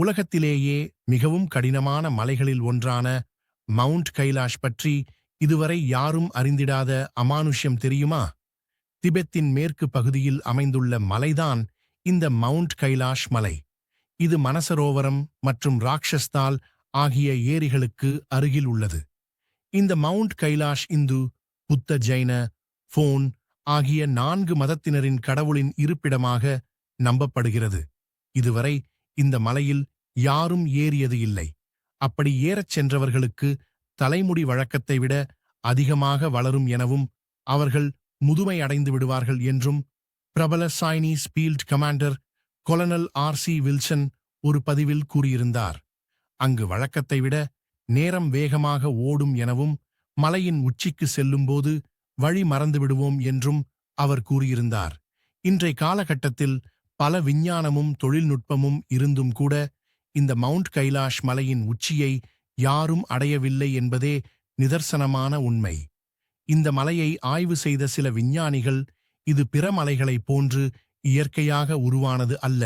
உலகத்திலேயே மிகவும் கடினமான மலைகளில் ஒன்றான மவுண்ட் கைலாஷ் பற்றி இதுவரை யாரும் அறிந்திடாத அமானுஷ்யம் தெரியுமா? திபெத்தின் மேற்கு பகுதியில் அமைந்துள்ள மலைதான் இந்த மவுண்ட் கைலாஷ் மலை. இது மனசரோவரம் மற்றும் ராக்ஷஸ்தால் ஆகிய ஏரிகளுக்கு அருகில் உள்ளது. இந்த மவுண்ட் கைலாஷ் இந்து புத்த ஜைன ஃபோன் ஆகிய நான்கு மதத்தினரின் கடவுளின் இருப்பிடமாக நம்பப்படுகிறது. இதுவரை இந்த மலையில் யாரும் ஏறியது இல்லை. அப்படி ஏறச் சென்றவர்களுக்கு தலைமுடி வழக்கத்தை விட அதிகமாக வளரும் எனவும் அவர்கள் முதுமை அடைந்து விடுவார்கள் என்றும் பிரபல Chinese field commander colonel R C Wilson ஒரு பதிவில் கூறியிருந்தார். அங்கு வழக்கத்தை விட நேரம் வேகமாக ஓடும் எனவும் மலையின் உச்சிக்கு செல்லும்போது வழி மறந்து விடுவோம் என்றும் அவர் கூறியிருந்தார். இன்றைய காலகட்டத்தில் பல விஞ்ஞானமும் தொழில்நுட்பமும் இருந்தும் கூட இந்த மவுண்ட் கைலாஷ் மலையின் உச்சியை யாரும் அடையவில்லை என்பதே நிதர்சனமான உண்மை. இந்த மலையை ஆய்வு செய்த சில விஞ்ஞானிகள் இது பிற மலைகளைப் போன்று இயற்கையாக உருவானது அல்ல.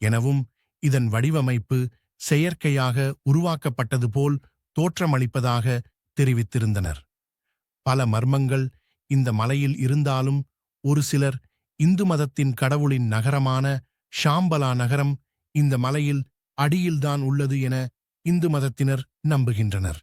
எனவும் இதன் வடிவமைப்பு செயற்கையாக உருவாக்கப்பட்டது போல் தோற்றமளிப்பதாக தெரிவித்திருந்தனர். பல மர்மங்கள் இந்த மலையில் இருந்தாலும் ஒரு சிலர் இந்து மதத்தின் கடவுளின் நகரமான ஷாம்பலா நகரம் இந்த மலையில் அடியில்தான் உள்ளது என இந்து மதத்தினர் நம்புகின்றனர்.